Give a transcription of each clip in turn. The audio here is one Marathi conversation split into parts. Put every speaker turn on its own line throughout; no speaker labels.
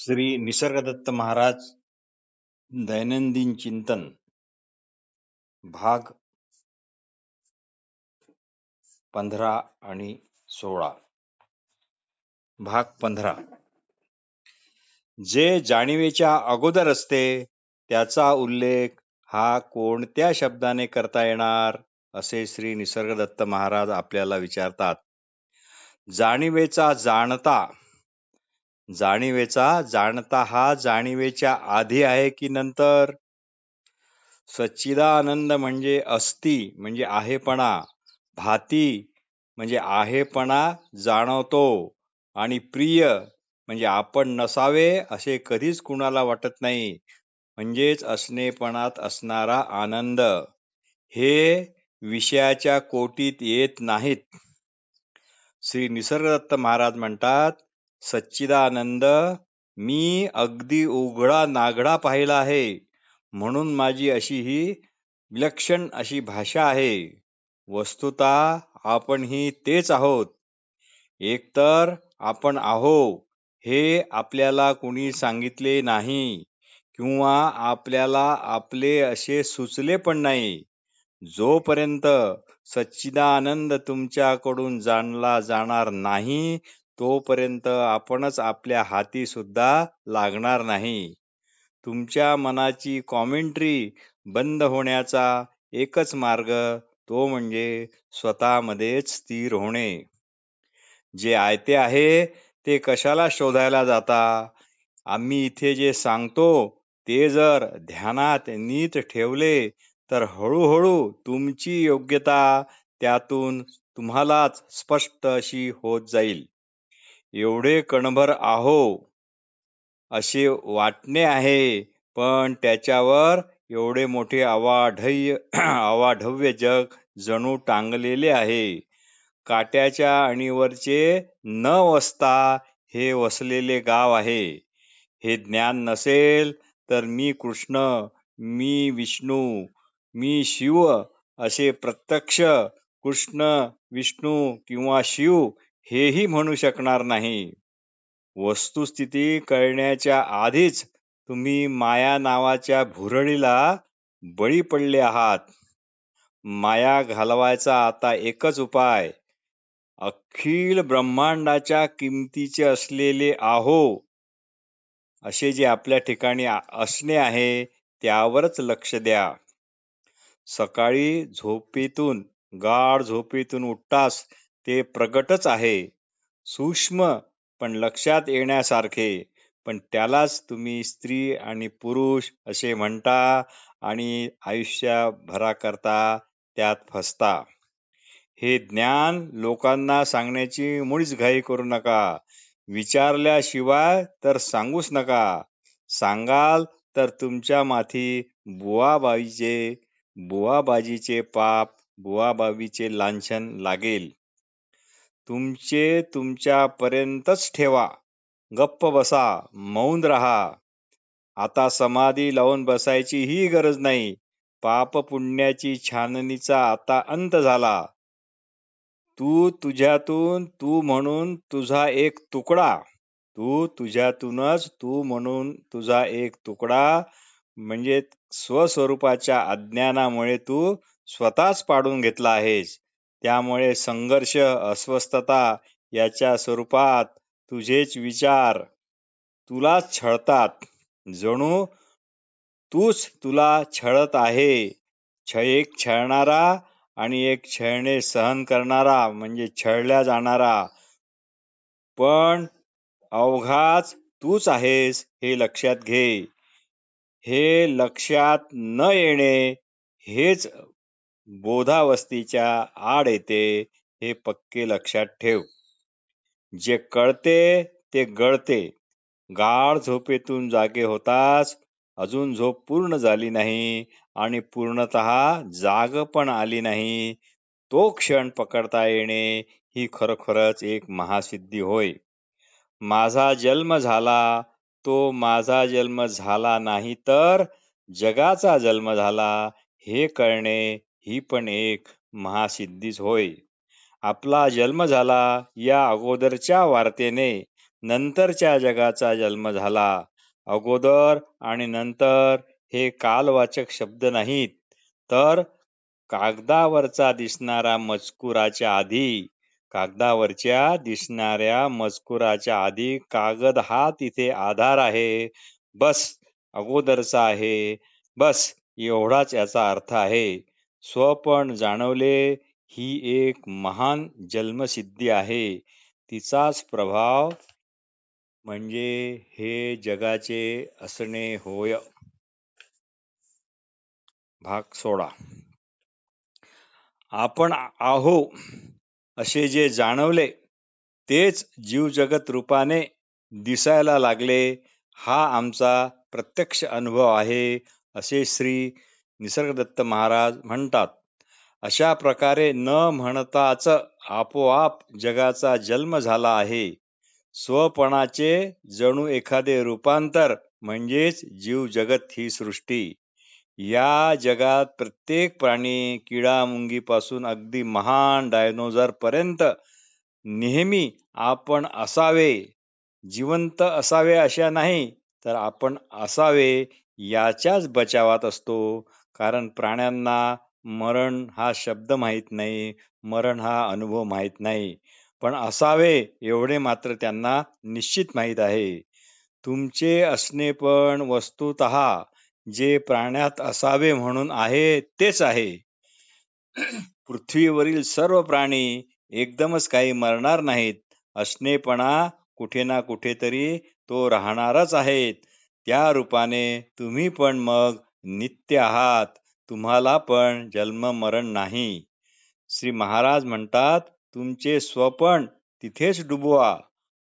श्री निसर्गदत्त महाराज दैनंदिन चिंतन भाग पंधरा आणि सोळा. भाग पंधरा. जे जाणीवेच्या अगोदर असते त्याचा उल्लेख हा कोणत्या शब्दाने करता येणार असे श्री निसर्गदत्त महाराज आपल्याला विचारतात. जाणीवेचा जाणता जाणीवेचा जाणता हा जाणीवेच्या आधी आहे की नंतर? सच्चिदानंद म्हणजे अस्ती म्हणजे आहेपणा. भाती म्हणजे आहेपणा जाणवतो. आणि प्रिय म्हणजे आपण नसावे असे कधीच कुणाला वाटत नाही. म्हणजेच असणेपणात असणारा आनंद. हे विषयाच्या कोटीत येत नाहीत. श्री निसर्गदत्त महाराज म्हणतात सच्चिदानंद मी अगदी उघडा नागडा पाहिला आहे. म्हणून माझी अशी ही विलक्षण अशी भाषा आहे. वस्तुता आपण ही तेच आहोत. एकतर आपण आहो हे आपल्याला कुणी सांगितले नाही किंवा आपल्याला आपले असे सुचले पण नाही. जोपर्यंत सच्चिदानंद तुमच्याकडून जाणला जाणार नाही तोपर्यंत आपणच आपल्या हाती सुद्धा लागणार नाही. तुमच्या मनाची कॉमेंट्री बंद होण्याचा एकच मार्ग तो म्हणजे स्वतःमध्येच स्थिर होणे. जे आयते आहे ते कशाला शोधायला जाता? आम्ही इथे जे सांगतो ते जर ध्यानात नीट ठेवले तर हळूहळू तुमची योग्यता त्यातून तुम्हालाच स्पष्ट अशी होत जाईल. एवढे कणभर आहो असे वाटणे आहे पण त्याच्यावर एवढे मोठे आवाढय अवाढव्य जग जणू टांगलेले आहे. काट्याच्या अणीवरचे न वसता हे वसलेले गाव आहे. हे ज्ञान नसेल तर मी कृष्ण मी विष्णू मी शिव असे प्रत्यक्ष कृष्ण विष्णू किंवा शिव हेही म्हणू शकणार नाही. वस्तुस्थिती कळण्याच्या आधीच तुम्ही माया नावाच्या भुरळीला बळी पडले आहात. माया घालवायचा आता एकच उपाय. अखिल ब्रह्मांडाच्या किमतीचे असलेले आहो. असे जे आपल्या ठिकाणी असणे आहे त्यावरच लक्ष द्या. सकाळी झोपेतून गाढ झोपेतून उठतास ते प्रगटच आहे. सूक्ष्म पण लक्षात येण्यासारखे. पण त्यालाच तुम्ही स्त्री आणि पुरुष असे म्हणता आणि आयुष्यभराकरता त्यात फसता. हे ज्ञान लोकांना सांगण्याची मुळीच घाई करू नका. विचारल्याशिवाय तर सांगूच नका. सांगाल तर तुमच्या माथी बुवाबाईचे बुवाबाजीचे पाप बुवाबाबीचे लांछन लागेल. तुमचे तुमच्यापर्यंतच ठेवा. गप्प बसा मौन रहा. आता समाधी लावून बसायची ही गरज नाही. पाप पुण्याची छाननीचा आता अंत झाला. तू तुझ्यातून तू म्हणून तुझा एक तुकडा. तू तुझ्यातूनच तू म्हणून तुझा एक तुकडा. म्हणजे स्वस्वरूपाच्या अज्ञानामुळे तू स्वतःच पाडून घेतला आहेस. त्यामुळे संघर्ष अस्वस्थता याच्या स्वरूपात तुझेच विचार तुलाच छळतात. जणू तूच तुला छळत आहे. छ एक छळणारा आणि एक छळणे सहन करणारा म्हणजे छळल्या जाणारा. पण अवघाच तूच आहेस हे लक्षात घे. हे लक्षात न येणे हेच बोधावस्थेच्या आड येते हे पक्के लक्षात ठेव. जे कळते ते गळते. गाढ झोपेतून जागे होताच अजून झोप पूर्ण झाली नाही आणि पूर्णत जाग पण आली नाही. तो क्षण पकडता येणे ही खरोखरच एक महासिद्धी होय. माझा जन्म झाला तो माझा जन्म झाला नाही तर जगाचा जन्म झाला हे कळणे ही पण एक महासिद्धीच होय. आपला जन्म झाला या अगोदरच्या वार्तेने नंतरच्या जगाचा जन्म झाला. अगोदर आणि नंतर हे कालवाचक शब्द नाहीत. तर कागदावरचा दिसणारा मजकुराच्या आधी कागदावरच्या दिसणाऱ्या मजकुराच्या आधी कागद हा तिथे आधार आहे. बस अगोदरचा आहे. बस एवढाच याचा अर्थ आहे. स्वपण जाणवले ही एक महान जन्मसिद्धी आहे. तिचाच प्रभाव म्हणजे हे जगाचे असणे होय. भाग सोडा आपण आहो असे जे जाणवले तेच जीव जगत रूपाने दिसायला लागले. हा आमचा प्रत्यक्ष अनुभव आहे असे श्री निसर्गदत्त महाराज म्हणतात अशा प्रकारे न म्हणताच आपोआप जगाचा जन्म झाला आहे. स्वपणाचे जणू एखादे रूपांतर म्हणजेच जीव जगत ही सृष्टी. या जगात प्रत्येक प्राणी किडा मुंगीपासून अगदी महान डायनोझर पर्यंत नेहमी आपण असावे. जिवंत असावे अशा नाही तर आपण असावे याच्याच बचावात असतो. कारण प्राण्यांना मरण हा शब्द माहीत नाही मरण हा अनुभव माहीत नाही. पण असावे एवढे मात्र त्यांना निश्चित माहीत आहे. तुमचे असणे पण वस्तुत जे प्राण्यात असावे म्हणून आहे तेच आहे. पृथ्वीवरील सर्व प्राणी एकदमच काही मरणार नाहीत. असणेपणा कुठे ना कुठेतरी तो राहणारच आहेत त्या रूपाने तुम्ही पण मग नित्य आहात. तुम्हाला पण जन्म मरण नाही. श्री महाराज म्हणतात तुमचे स्वपण तिथेच डुबवा.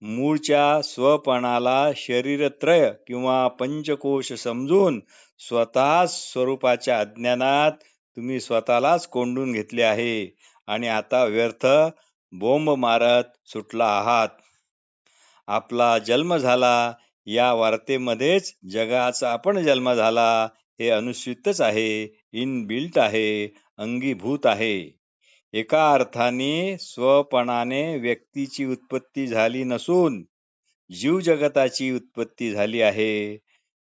मूळच्या स्वपणाला शरीरत्रय किंवा पंचकोश समजून स्वतः स्वरूपाच्या अज्ञानात तुम्ही स्वतःलाच कोंडून घेतले आहे आणि आता व्यर्थ बोंब मारत सुटला आहात. आपला जन्म झाला. या वार्तेमध्येच जगाचा आपण जन्म झाला. हे अनुस्वितच आहे. इन बिल्ट आहे. अंगीभूत आहे. एका अर्थाने स्वपणाने व्यक्तीची उत्पत्ती झाली नसून जीव जगताची उत्पत्ती झाली आहे.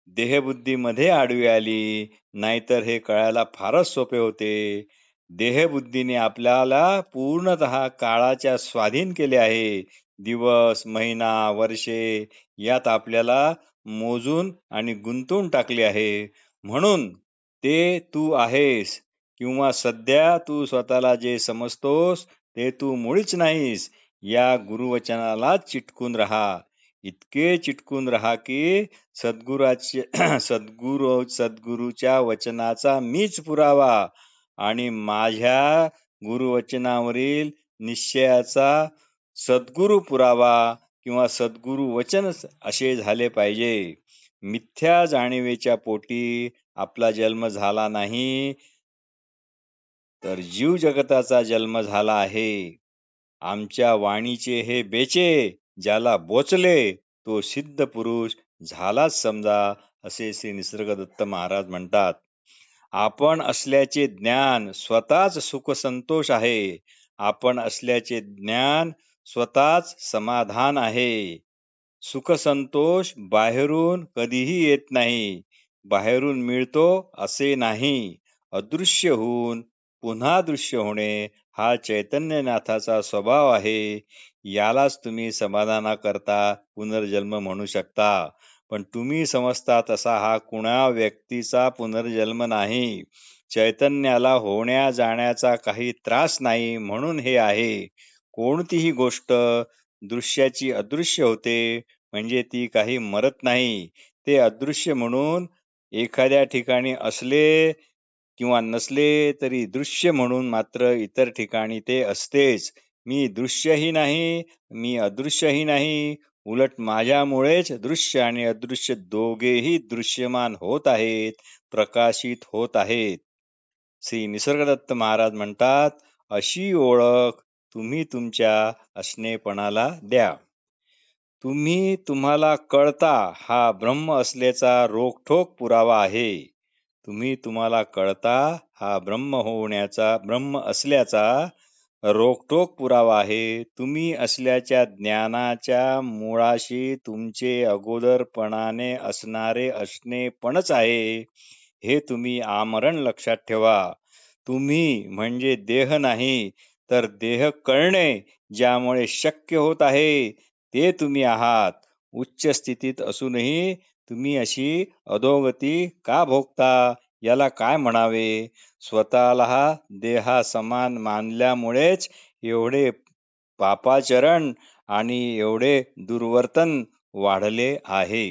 देहबुद्धीमध्ये आडवी आली. नाहीतर हे कळायला फारच सोपे होते. देहबुद्धीने आपल्याला पूर्णत काळाच्या स्वाधीन केले आहे. दिवस महिना वर्षे यात आपल्याला मोजून आणि गुंतवून टाकले आहे. म्हणून ते तू आहेस किंवा सध्या तू स्वतःला जे समजतोस ते तू मुळीच नाहीस या गुरुवचनाला चिटकून राहा. इतके चिटकून राहा की सद्गुराचे सद्गुरु सद्गुरूच्या वचनाचा मीच पुरावा आणि माझ्या गुरुवचनावरील निश्चयाचा सद्गुरु पुरावा किंवा सद्गुरु वचन असे झाले पाहिजे. मिथ्या जाणीवेच्या पोटी आपला जन्म झाला नाही तर जीव जगताचा जन्म झाला आहे. आमच्या वाणीचे हे बेचे ज्याला बोचले तो सिद्ध पुरुष झालाच समजा असे श्री निसर्गदत्त महाराज म्हणतात. आपण असल्याचे ज्ञान स्वतःच सुख संतोष आहे. आपण असल्याचे ज्ञान स्वतःच समाधान आहे. सुखसंतोष बाहेरून कधीही येत नाही. बाहेरून मिळतो असे नाही. अदृश्य होऊन पुन्हा दृश्य होणे हा चैतन्यनाथाचा स्वभाव आहे. यालाच तुम्ही समाधानाकरता पुनर्जन्म म्हणू शकता. पण तुम्ही समजता तसा हा कुणा व्यक्तीचा पुनर्जन्म नाही. चैतन्याला होण्या जाण्याचा काही त्रास नाही म्हणून हे आहे. कोणतीही गोष्ट दृश्याची अदृश्य होते म्हणजे ती काही मरत नाही. ते अदृश्य म्हणून एखाद्या ठिकाणी असले किंवा नसले तरी दृश्य म्हणून मात्र इतर ठिकाणी ते असतेच. मी दृश्यही नाही मी अदृश्यही नाही. उलट माझ्यामुळेच दृश्य आणि अदृश्य दोघेही दृश्यमान होत आहेत प्रकाशित होत आहेत. श्री निसर्गदत्त महाराज म्हणतात अशी ओळख तुम्ही तुमच्या असणेपणाला द्या. तुम्ही तुम्हाला कळता हा ब्रह्म असल्याचा रोखठोक पुरावा आहे. तुम्ही तुम्हाला कळता हा ब्रह्म होण्याचा ब्रह्म असल्याचा रोखटोक पुरावा आहे. तुम्ही असल्याच्या ज्ञानाच्या मुळाशी तुमचे अगोदरपणाने असणारे असणे पणच आहे. हे तुम्ही आमरण लक्षात ठेवा. तुम्ही म्हणजे देह नाही तर देह कळणे ज्यामुळे शक्य होत आहे. ते तुम्ही आहात. उच्च स्थितीत असूनही तुम्ही अशी अधोगती का भोगता? याला काय म्हणावे? स्वतःला देहा समान मानल्यामुळेच एवढे पापाचरण आणि एवढे दुर्वर्तन वाढले आहे.